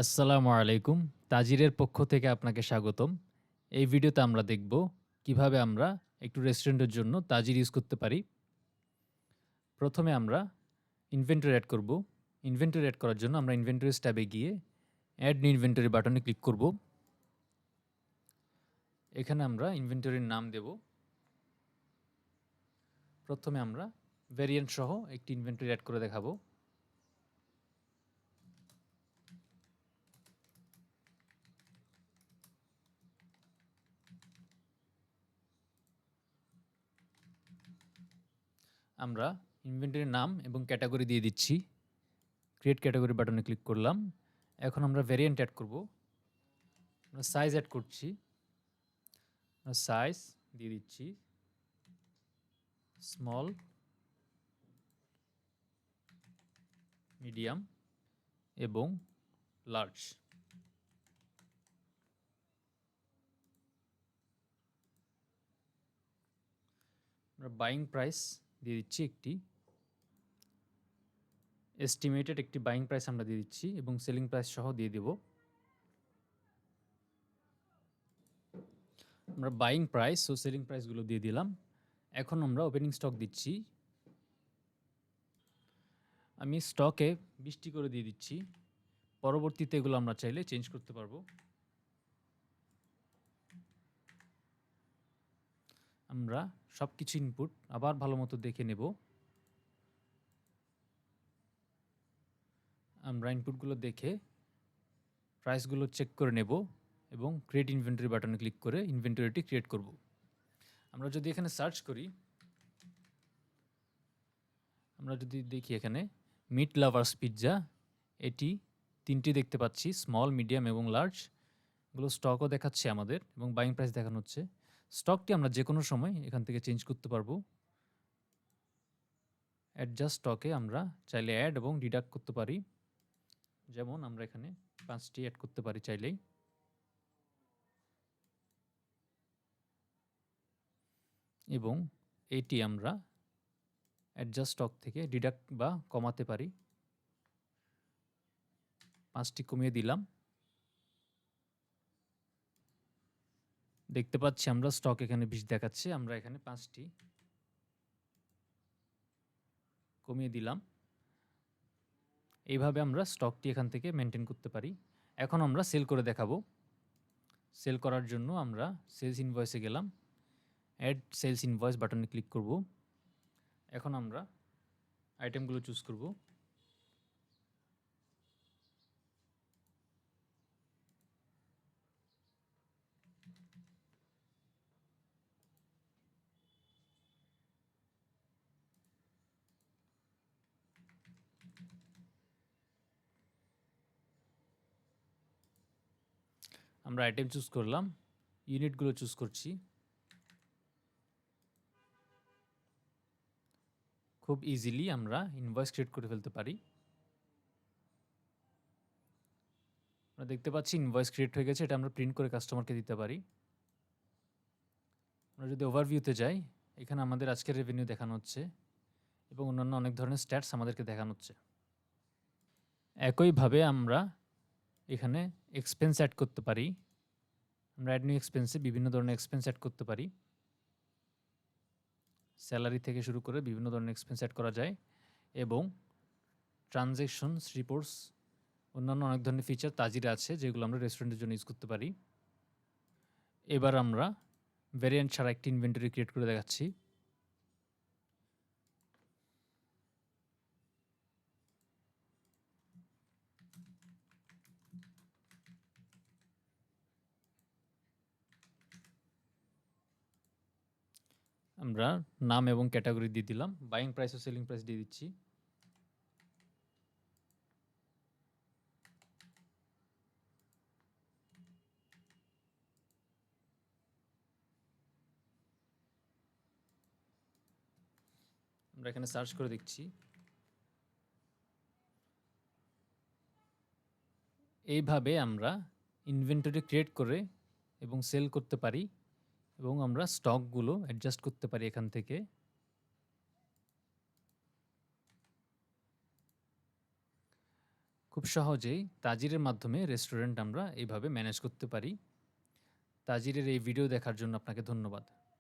আসসালামু আলাইকুম। তাজিরের পক্ষ থেকে আপনাকে স্বাগতম। এই ভিডিওতে আমরা দেখব কীভাবে আমরা একটু রেস্টুরেন্টের জন্য তাজির ইউজ করতে পারি। প্রথমে আমরা ইনভেন্টরি অ্যাড করব। ইনভেন্টরি অ্যাড করার জন্য আমরা ইনভেন্টরিজ ট্যাবে গিয়ে অ্যাড নিউ ইনভেন্টরি বাটনে ক্লিক করব। এখানে আমরা ইনভেন্টরির নাম দেব। প্রথমে আমরা ভেরিয়েন্ট সহ একটি ইনভেন্টরি অ্যাড করে দেখাবো। আমরা ইনভেন্টরির নাম এবং ক্যাটাগরি দিয়ে দিচ্ছি। ক্রিয়েট ক্যাটাগরি বাটনে ক্লিক করলাম। এখন আমরা ভ্যারিয়েন্ট অ্যাড করব। আমরা সাইজ অ্যাড করছি। আমরা সাইজ দিয়ে দিচ্ছি। স্মল মিডিয়াম এবং লার্জ আমরা বাইং প্রাইস দিয়ে দিচ্ছি একটি এস্টিমেটেড একটি বাইং প্রাইস আমরা দিয়ে দিচ্ছি এবং সেলিং প্রাইস সহ দিয়ে দেব। আমরা বাইং প্রাইস ও সেলিং প্রাইসগুলো দিয়ে দিলাম। এখন আমরা ওপেনিং স্টক দিচ্ছি। আমি স্টকে বৃষ্টি করে দিয়ে দিচ্ছি। পরবর্তীতে এগুলো আমরা চাইলে চেঞ্জ করতে পারব। আমরা সব কিছু ইনপুট আবার ভালো মতো দেখে নেব। আমরা ইনপুটগুলো দেখে প্রাইসগুলো চেক করে নেব এবং ক্রিয়েট ইনভেন্টরি বাটনে ক্লিক করে ইনভেন্টরিটি ক্রিয়েট করব। আমরা যদি এখানে সার্চ করি, আমরা যদি দেখি এখানে মিট লাভার্স পিৎজা এটি তিনটি দেখতে পাচ্ছি স্মল মিডিয়াম এবং লার্জ এগুলো স্টকও দেখাচ্ছে আমাদের এবং বাইং প্রাইস দেখানো হচ্ছে। স্টকটি আমরা যে কোনো সময় এখান থেকে চেঞ্জ করতে পারব। অ্যাডজাস্ট স্টকে আমরা চাইলে অ্যাড এবং ডিডাক্ট করতে পারি। যেমন আমরা এখানে পাঁচটি অ্যাড করতে পারি চাইলেই। এবং এটি আমরা অ্যাডজাস্ট স্টক থেকে ডিডাক্ট বা কমাতে পারি। পাঁচটি কমিয়ে দিলাম। দেখতে পাচ্ছি আমরা স্টক এখানে বিশ দেখাচ্ছে। আমরা এখানে পাঁচটি কমিয়ে দিলাম। এইভাবে আমরা স্টকটি এখান থেকে মেনটেন করতে পারি। এখন আমরা সেল করে দেখাবো। সেল করার জন্য আমরা সেলস ইনভয়েসে গেলাম। অ্যাড সেলস ইনভয়েস বাটনে ক্লিক করব। এখন আমরা আইটেমগুলো চুজ করব। আমরা আইটেম চুজ করলাম ইউনিটগুলো চুজ করছি। খুব ইজিলি আমরা ইনভয়েস ক্রিয়েট করে ফেলতে পারি। আমরা দেখতে পাচ্ছি ইনভয়েস ক্রিয়েট হয়ে গেছে, এটা আমরা প্রিন্ট করে কাস্টমারকে দিতে পারি। আমরা যদি ওভারভিউতে যাই, এখানে আমাদের আজকের রেভিনিউ দেখানো হচ্ছে এবং অন্যান্য অনেক ধরনের স্ট্যাটস আমাদেরকে দেখানো হচ্ছে। একইভাবে আমরা এখানে এক্সপেন্স অ্যাড করতে পারি। আমরা অ্যাড নিউ এক্সপেন্সে বিভিন্ন ধরনের এক্সপেন্স অ্যাড করতে পারি। স্যালারি থেকে শুরু করে বিভিন্ন ধরনের এক্সপেন্স অ্যাড করা যায় এবং ট্রানজ্যাকশনস রিপোর্টস অন্যান্য অনেক ধরনের ফিচার তাজিরে আছে যেগুলো আমরা রেস্টুরেন্টের জন্য ইউজ করতে পারি। এবার আমরা ভ্যারিয়েন্ট ছাড়া একটি ইনভেন্টরি ক্রিয়েট করে দেখাচ্ছি। আমরা নাম এবং ক্যাটাগরি দিয়ে দিলাম। বাইং প্রাইস ও সেলিং প্রাইস দিয়ে দিচ্ছি। আমরা এখানে সার্চ করে দেখছি। এইভাবে আমরা ইনভেন্টরি ক্রিয়েট করে এবং সেল করতে পারি। এবং আমরা স্টকগুলো অ্যাডজাস্ট করতে পারি এখান থেকে খুব সহজেই তাজিরের মাধ্যমে রেস্টুরেন্ট আমরা এইভাবে ম্যানেজ করতে পারি। তাজিরের এই ভিডিও দেখার জন্য আপনাকে ধন্যবাদ।